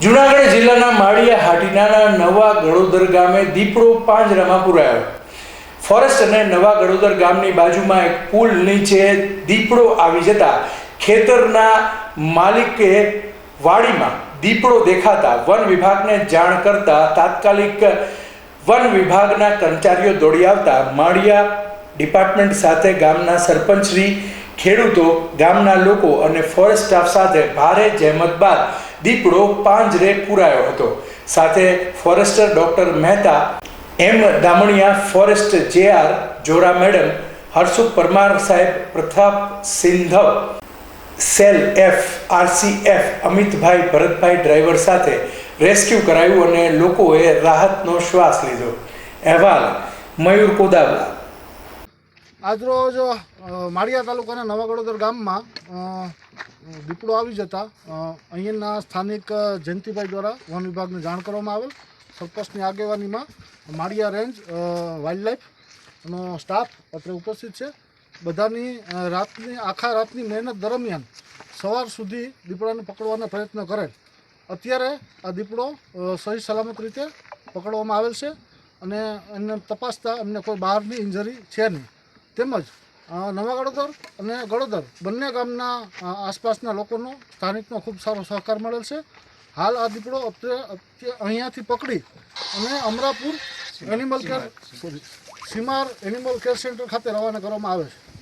જુનાગઢ જિલ્લાના માળિયા હાટીનાના નવા ગળોદર ગામે દીપડો પાંજરામાં પુરાયો. ફોરેસ્ટ અને નવા ગળોદર ગામની બાજુમાં એક પુલ નીચે દીપડો આવી જતા ખેતરના માલિકે વાડીમાં દીપડો દેખાતા વન વિભાગને જાણ કરતા તાત્કાલિક વન વિભાગના કર્મચારીઓ દોડી આવતા માળિયા ડિપાર્ટમેન્ટ સાથે ગામના સરપંચશ્રી ખેડૂતો, ગામના લોકો અને ફોરેસ્ટ સ્ટાફ સાથે ભારે જહેમત બાદ દીપડો પાંજરે પુરાયો હતો. સાથે forester doctor Mehta, M Damaniya forest JR જોરા madam Harsukh Parmar સાહેબ, Pratap Sindhav, cell F RCF Amitbhai Bharatbhai driver સાથે રેસ્ક્યુ કરાયું અને લોકોએ રાહતનો શ્વાસ લીધો. અહેવાલ, મયુર કોદાવલા. આજરોજ માળિયા તાલુકાના નવાગડોદર ગામમાં દીપડો આવી જતા અહીંના સ્થાનિક જયંતિભાઈ દ્વારા વન વિભાગને જાણ કરવામાં આવેલ. સરપંચની આગેવાનીમાં માળિયા રેન્જ વાઇલ્ડલાઇફનો વાઇલ્ડ સ્ટાફ અત્રે ઉપસ્થિત છે. બધાની રાતની, આખા રાતની મહેનત દરમિયાન સવાર સુધી દીપડાને પકડવાનો પ્રયત્ન કરેલ. અત્યારે આ દીપડો સહી સલામત રીતે પકડવામાં આવેલ છે અને એમને તપાસતા એમને કોઈ બહારની ઇન્જરી છે નહીં. તેમજ નવા ગળોદર અને ગળોદર બંને ગામના આસપાસના લોકોનો સ્થાનિકનો ખૂબ સારો સહકાર મળેલ છે. હાલ આ દીપડો અહીંયાથી પકડી અને અમરાપુર એનિમલ કેર સીમાર એનિમલ કેર સેન્ટર ખાતે રવાના કરવામાં આવે છે.